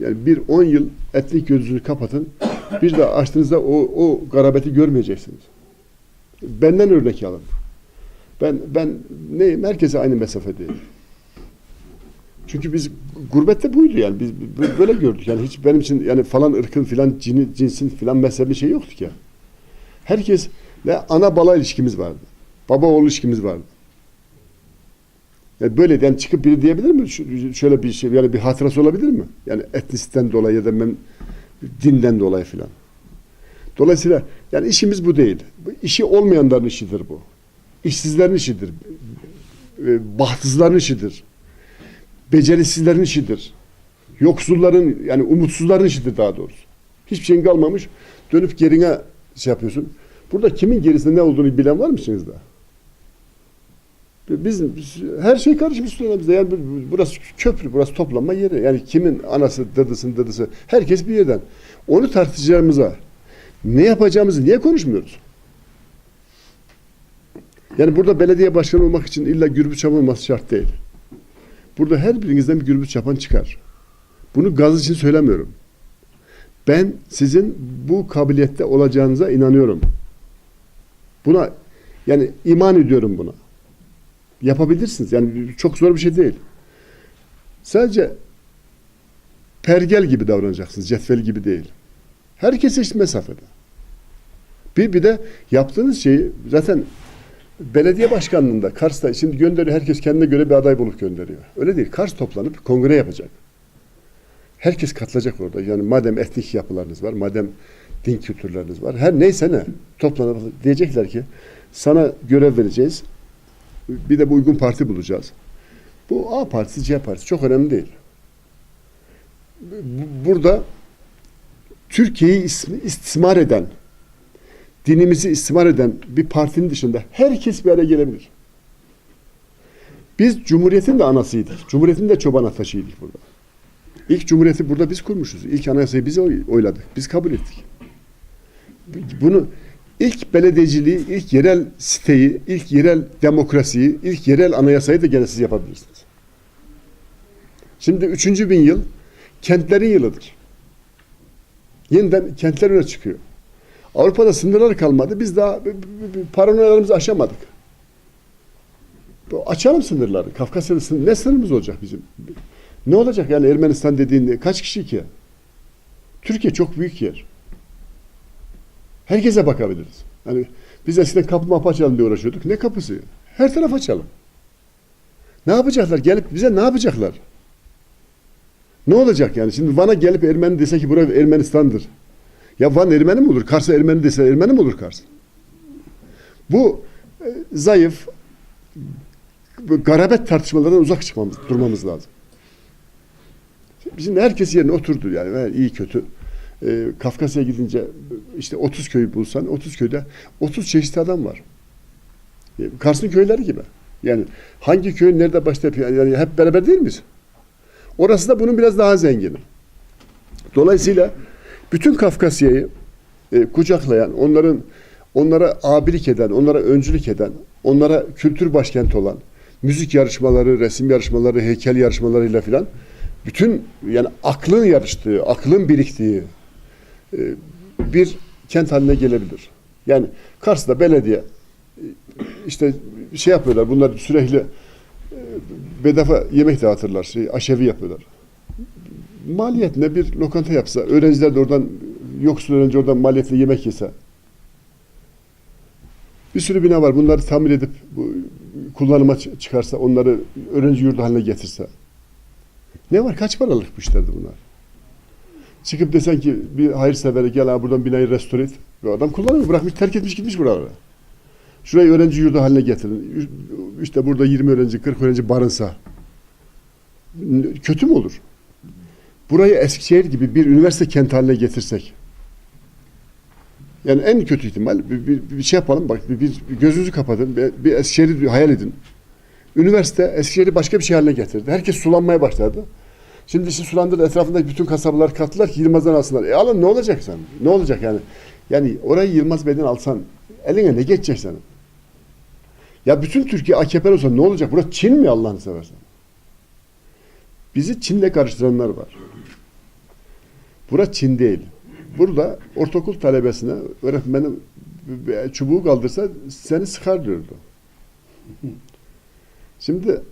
Yani bir 10 yıl etnik gözünü kapatın. Bir de açtığınızda o, o garabeti görmeyeceksiniz. Benden örnek alın. Ben ben neyim? Herkese aynı mesafedeyim. Çünkü biz gurbette buydu yani. Biz böyle gördük. Yani hiç benim için yani falan ırkın filan cini, cinsin filan mezhebi şey yoktu ki. Herkes ve ana bala ilişkimiz vardı. Baba oğul ilişkimiz vardı. Yani böyle yani çıkıp biri diyebilir mi? Şöyle bir şey yani bir hatırası olabilir mi? Yani etnisitten dolayı ya da mem- dinden dolayı filan. Dolayısıyla yani işimiz bu değil. İşi olmayanların işidir bu. İşsizlerin işidir. E, Bahtsızların işidir. Becerisizlerin işidir. Yoksulların yani umutsuzların işidir daha doğrusu. Hiçbir şeyin kalmamış. Dönüp gerine şey yapıyorsun. Burada kimin gerisinde ne olduğunu bilen var mısınız da? Biz, biz- her şey karışmış dönemimizde. Yani bu- burası köprü, burası toplanma yeri. Yani kimin anası, dıdısı, dıdısı, herkes bir yerden. Onu tartışacağımıza ne yapacağımızı niye konuşmuyoruz? Yani burada belediye başkanı olmak için illa gürbüz çapan olması şart değil. Burada her birinizden bir gürbüz çapan çıkar. Bunu gaz için söylemiyorum. Ben sizin bu kabiliyette olacağınıza inanıyorum. Buna yani iman ediyorum buna. Yapabilirsiniz. Yani çok zor bir şey değil. Sadece pergel gibi davranacaksınız. Cetvel gibi değil. Herkes eşit mesafede. Bir, bir de yaptığınız şeyi zaten belediye başkanlığında Kars'ta şimdi gönderiyor herkes kendine göre bir aday bulup gönderiyor. Öyle değil. Kars toplanıp kongre yapacak. Herkes katılacak orada. Yani madem etnik yapılarınız var, madem din kültürleriniz var, her neyse ne toplanıp diyecekler ki sana görev vereceğiz. Bir de bu uygun parti bulacağız. Bu A partisi, C partisi çok önemli değil. Bu- Burada Türkiye'yi istismar eden, dinimizi istismar eden bir partinin dışında herkes bir araya gelebilir. Biz Cumhuriyet'in de anasıydık. Cumhuriyet'in de çoban ataşıydık burada. İlk Cumhuriyet'i burada biz kurmuşuz. İlk anayasayı biz oy- oyladık. Biz kabul ettik. Bunu ilk belediyeciliği, ilk yerel siteyi, ilk yerel demokrasiyi, ilk yerel anayasayı da gene siz yapabilirsiniz. Şimdi üçüncü bin yıl kentlerin yılıdır. Yeniden kentler öne çıkıyor. Avrupa'da sınırlar kalmadı. Biz daha paranoyalarımızı aşamadık. Açalım sınırları. Kafkasya'da sınır, ne sınırımız olacak bizim? Ne olacak yani Ermenistan dediğinde kaç kişi ki? Türkiye çok büyük yer. Herkese bakabiliriz. Hani biz eskiden kapı mapı açalım diye uğraşıyorduk. Ne kapısı? Her taraf açalım. Ne yapacaklar? Gelip bize ne yapacaklar? Ne olacak yani? Şimdi Van'a gelip Ermeni dese ki burası Ermenistan'dır. Ya Van Ermeni mi olur? Kars'a Ermeni dese Ermeni mi olur Kars? Bu e, zayıf garabet tartışmalarından uzak çıkmamız, durmamız lazım. Şimdi herkes yerine oturdu yani yani iyi kötü. Ee, Kafkasya'ya gidince işte 30 köyü bulsan 30 köyde 30 çeşit adam var. Ee, Kars'ın köyleri gibi. Yani hangi köyün nerede başta yani hep beraber değil miyiz? Orası da bunun biraz daha zengini. Dolayısıyla bütün Kafkasya'yı e, kucaklayan, onların onlara abilik eden, onlara öncülük eden, onlara kültür başkenti olan, müzik yarışmaları, resim yarışmaları, heykel yarışmalarıyla filan bütün yani aklın yarıştığı, aklın biriktiği e, bir kent haline gelebilir. Yani Kars'ta belediye e, işte şey yapıyorlar, bunlar sürekli e, bedava yemek dağıtırlar, şey, aşevi yapıyorlar. Maliyetine bir lokanta yapsa, öğrenciler de oradan, yoksul öğrenci oradan maliyetle yemek yese, bir sürü bina var. Bunları tamir edip bu, kullanıma çı- çıkarsa, onları öğrenci yurdu haline getirse. Ne var? Kaç paralık bu işlerdi bunlar? Çıkıp desen ki bir hayırsevere gel abi buradan binayı restore et. Bu adam kullanmıyor. Bırakmış, terk etmiş gitmiş buralara. Şurayı öğrenci yurdu haline getirin. İşte burada 20 öğrenci, 40 öğrenci barınsa. Kötü mü olur? Burayı Eskişehir gibi bir üniversite kent haline getirsek. Yani en kötü ihtimal bir, bir, bir şey yapalım bak bir, bir gözünüzü kapatın bir, bir Eskişehir'i hayal edin. Üniversite Eskişehir'i başka bir şey haline getirdi. Herkes sulanmaya başladı. Şimdi işi sulandırdı etrafındaki bütün kasabalar kattılar ki Yılmaz'dan alsınlar. E alın ne olacak sen? Ne olacak yani? Yani orayı Yılmaz Bey'den alsan eline ne geçecek senin? Ya bütün Türkiye AKP olsa ne olacak? Burası Çin mi Allah'ını seversen? Bizi Çin'le karıştıranlar var. Bura Çin değil. Burada ortaokul talebesine öğretmenim çubuğu kaldırsa seni sıkar diyordu. Şimdi